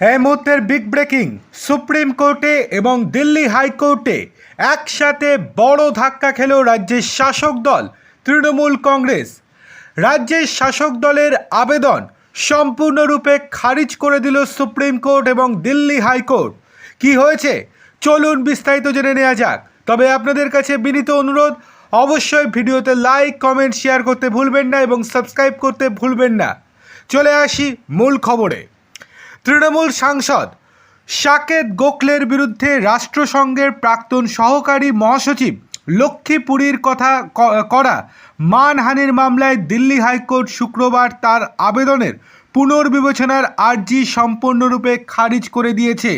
এই মুহূর্তের big breaking supreme কোর্টে এবং দিল্লি হাইকোর্টে একসাথে বড় ধাক্কা খেল রাজ্যের শাসক দল, তৃণমূল কংগ্রেস। রাজ্যের শাসক দলের আবেদন সম্পূর্ণরূপে খারিজ করে দিল সুপ্রিম কোর্ট এবং দিল্লি হাইকোর্ট কি হয়েছে? চলুন বিস্তারিত জেনে নেওয়া যাক। তবে আপনাদের কাছে বিনীত অনুরোধ, অবশ্যই ভিডিওতে লাইক কমেন্ট শেয়ার করতে ভুলবেন না এবং সাবস্ক্রাইব করতে ভুলবেন না। চলে আসি মূল খবরে। তৃণমূল সাংসদ সাকেত গোখলের বিরুদ্ধে রাষ্ট্রসংঘের প্রাক্তন সহকারী মহাসচিব লক্ষ্মীপুরীর কথা করা মানহানির মামলায় দিল্লি হাইকোর্ট শুক্রবার তার আবেদনের পুনর্বিবেচনার আর্জি সম্পূর্ণরূপে খারিজ করে দিয়েছে।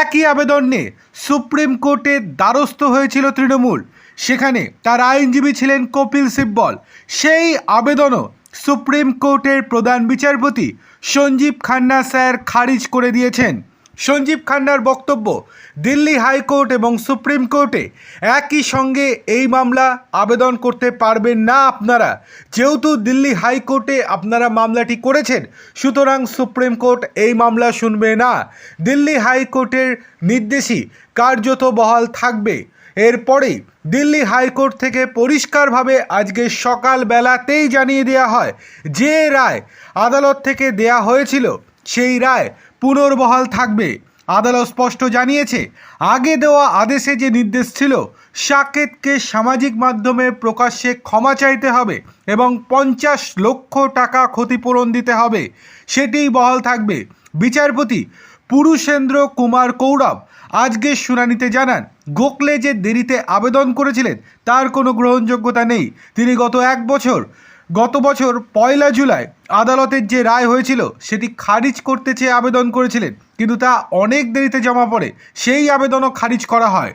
একই আবেদন নিয়ে সুপ্রিম কোর্টের দ্বারস্থ হয়েছিল তৃণমূল। সেখানে তার আইনজীবী ছিলেন কপিল সিব্বল। সেই আবেদনও সুপ্রিম কোর্টের প্রধান বিচারপতি সঞ্জীব খান্না স্যার খারিজ করে দিয়েছেন। সঞ্জীব খান্নার বক্তব্য, দিল্লি হাইকোর্ট এবং সুপ্রিম কোর্টে একই সঙ্গে এই মামলা আবেদন করতে পারবেন না আপনারা। যেহেতু দিল্লি হাইকোর্টে আপনারা মামলাটি করেছেন, সুতরাং সুপ্রিম কোর্ট এই মামলা শুনবে না। দিল্লি হাইকোর্টের নির্দেশই কার্যত বহাল থাকবে। এরপরেই দিল্লি হাইকোর্ট থেকে পরিষ্কারভাবে আজকে সকালবেলাতেই জানিয়ে দেওয়া হয়, যে রায় আদালত থেকে দেয়া হয়েছিল, সেই রায় পুনর্বহাল থাকবে। আদালত স্পষ্ট জানিয়েছে, আগে দেওয়া আদেশে যে নির্দেশ ছিল, সাকেতকে সামাজিক মাধ্যমে প্রকাশ্যে ক্ষমা চাইতে হবে এবং পঞ্চাশ লক্ষ টাকা ক্ষতিপূরণ দিতে হবে। সেটিই বহাল থাকবে। বিচারপতি পুরুষেন্দ্র কুমার কৌরব আজকের শুনানিতে জানান, গোখলে যে দেরিতে আবেদন করেছিলেন, তার কোনো গ্রহণযোগ্যতা নেই। তিনি গত এক বছর গত বছর পয়লা জুলাই আদালতের যে রায় হয়েছিল, সেটি খারিজ করতে চেয়ে আবেদন করেছিলেন। কিন্তু তা অনেক দেরিতে জমা পড়ে, সেই আবেদনও খারিজ করা হয়।